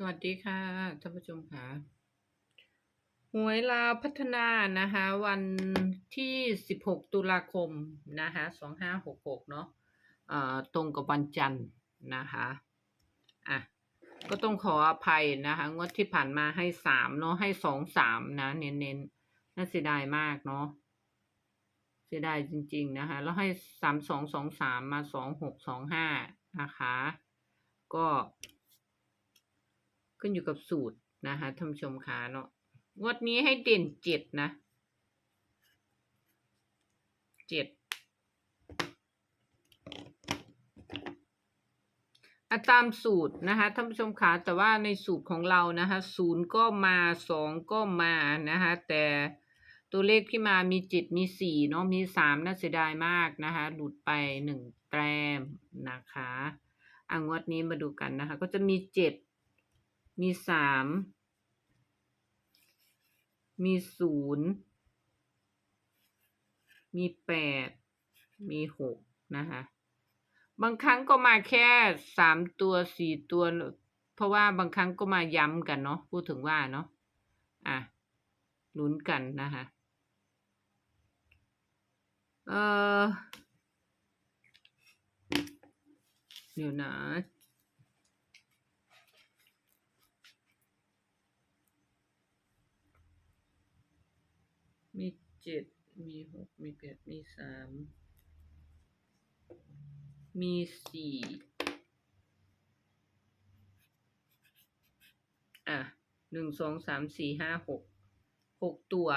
สวัสดีค่ะท่านผู้ชมค่ะหวยลาวพัฒนานะคะวันที่ 16 ตุลาคมนะคะ2566 เนาะเอ่อตรงกับวันจันทร์นะคะอะก็ต้องขออภัยนะคะงวดที่ผ่านมาให้3เนาะให้2 3นะ เน้นๆน่าเสียดายมากเนาะเสียดายจริง ๆ นะคะ แล้วให้3 2 2 3มา2 6 2 5นะคะ ก็ ขึ้นอยู่กับสูตรนะคะท่านชมคะเนาะงวดนี้ให้เด่นเจ็ดนะเจ็ดอะตามสูตรนะคะท่านผู้ชมคะแต่ว่าในสูตรของเรานะคะศูนย์ก็มาสองก็มานะคะแต่ตัวเลขที่มามีเจ็ดมีสี่เนาะมีสามน่าเสียดายมากนะคะหลุดไปหนึ่งแต้มนะคะอะงวดนี้มาดูกันนะคะ ก็จะมีเจ็ด มีสาม มีศูนย์ มีแปด มีหกนะคะ บางครั้งก็มาแค่สามตัวสี่ตัว เพราะว่าบางครั้งก็มาย้ำกันเนาะ พูดถึงว่าเนาะ อะลุ้นกันนะคะ เออเดี๋ยวนะ มีเจ็ดมีหกมีแปดมีสามมีสี่อะหนึ่งสองสามสี่ห้าหกหกตัว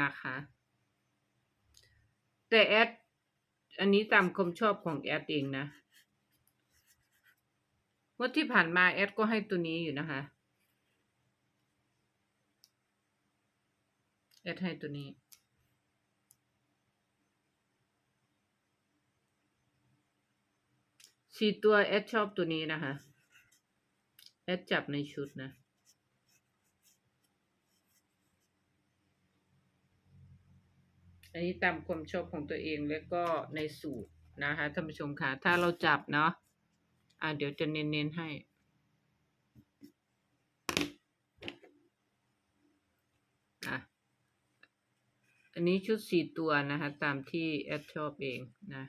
นะคะ แต่แอด อันนี้ตามความชอบของแอดเองนะ ว่าที่ผ่านมาแอดก็ให้ตัวนี้อยู่นะคะ แอดให้ตัวนี้ สี่ตัวแอดชอบตัวนี้นะคะ แอดจับในชุดนะอันนี้ตามความชอบของตัวเองแล้วก็ในสูตรนะคะท่านผู้ชมค่ะถ้าเราจับเนาะอ่าเดี๋ยวจะเน้นๆให้ อะ อันนี้ชุดสี่ตัวนะคะ ตามที่แอดชอบเองนะ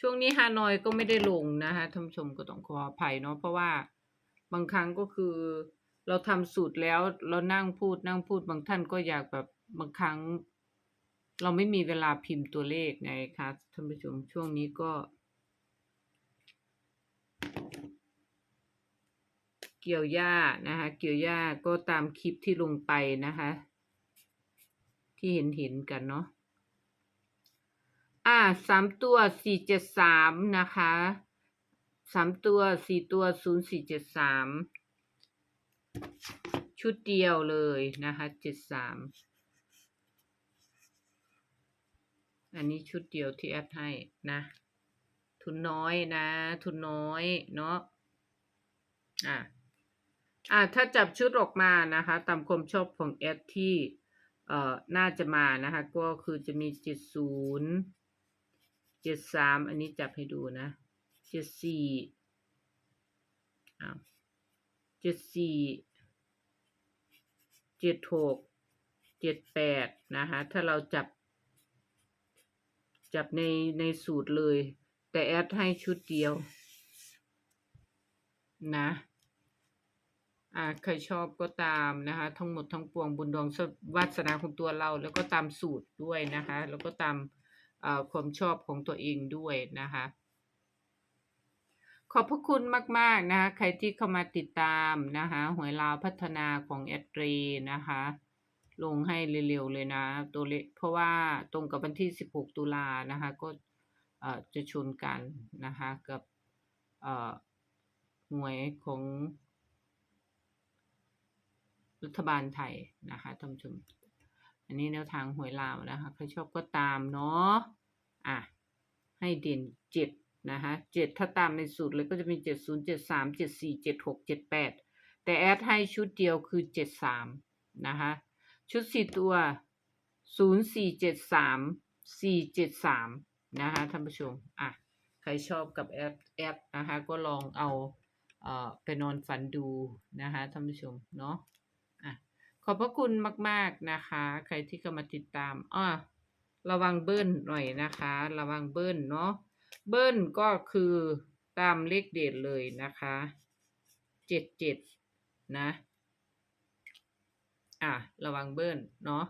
ช่วงนี้ฮานอยก็ไม่ได้ลงนะคะท่านชมก็ต้องขออภัยเนาะเพราะว่าบางครั้งก็คือ เราทำสูตรแล้วเรานั่งพูดนั่งพูดบางท่านก็อยากแบบบางครั้ง เราไม่มีเวลาพิมพ์ตัวเลขไงคะท่านผู้ชมช่วงนี้ก็เกี่ยวหญ้านะคะ เกี่ยวหญ้าก็ตามคลิปที่ลงไปนะคะ ที่เห็นเห็นกันเนาะอ่าสามตัวสี่เจ็ดสามนะคะสามตัวสี่ตัวศูนย์สี่เจ็ดสามชุดเดียวเลยนะคะเจ็ดสามอันนี้ชุดเดียวที่แอดให้นะ ทุนน้อยนะ ทุนน้อยเนาะอะอะถ้าจับชุดออกมานะคะ ตามความชอบของแอดที่ เอ่อน่าจะมานะคะ ก็คือจะมีเจ็ดศูนย์เจ็ดสามอันนี้จับให้ดูนะเจ็ดสี่อ้าวเจ็ดสี่เจ็ดหกเจ็ดแปดนะคะถ้าเราจับ จับในในสูตรเลย แต่แอดให้ชุดเดียวนะ ใครชอบก็ตามนะคะ ทั้งหมดทั้งปวงบุญดวงวาสนาของตัวเรา แล้วก็ตามสูตรด้วยนะคะ แล้วก็ตามความชอบของตัวเองด้วยนะคะ ขอบพระคุณมาก ๆ นะคะใครที่เข้ามาติดตามนะคะหวยลาวพัฒนาของแอดรีนะคะ ลงให้เร็ว ๆ เลยนะ ตัวเลขเพราะว่าตรงกับวันที่ 16 ตุลานะคะ ก็จะชนกันนะคะ กับหวยของ รัฐบาลไทยนะคะท่านผู้ชม อันนี้แนวทางหวยลาวนะคะ ใครชอบก็ตามเนาะ อะ ให้เด่นเจ็ดนะคะเจ็ดถ้าตามในสูตรเลยก็จะมีเจ็ดศูนย์เจ็ดสามเจ็ดสี่เจ็ดหกเจ็ดแปดแต่แอดให้ชุดเดียวคือเจ็ดสามนะคะ ชุดสี่ตัวศูนย์สี่เจ็ดสามสี่เจ็ดสามนะคะท่านผู้ชม อะ ใครชอบกับแอดแอดนะคะ ก็ลองเอาเอ่อไปนอนฝันดูนะคะท่านผู้ชมเนาะ ขอบพระคุณมาก ๆนะคะ ใครที่เข้ามาติดตามอ้อระวังเบิ้ลหน่อยนะคะ ระวังเบิ้ลเนาะเบิ้ลก็คือตามเลขเด็ดเลยนะคะเจ็ดเจ็ดนะ อะ ระวังเบิ้ลเนาะ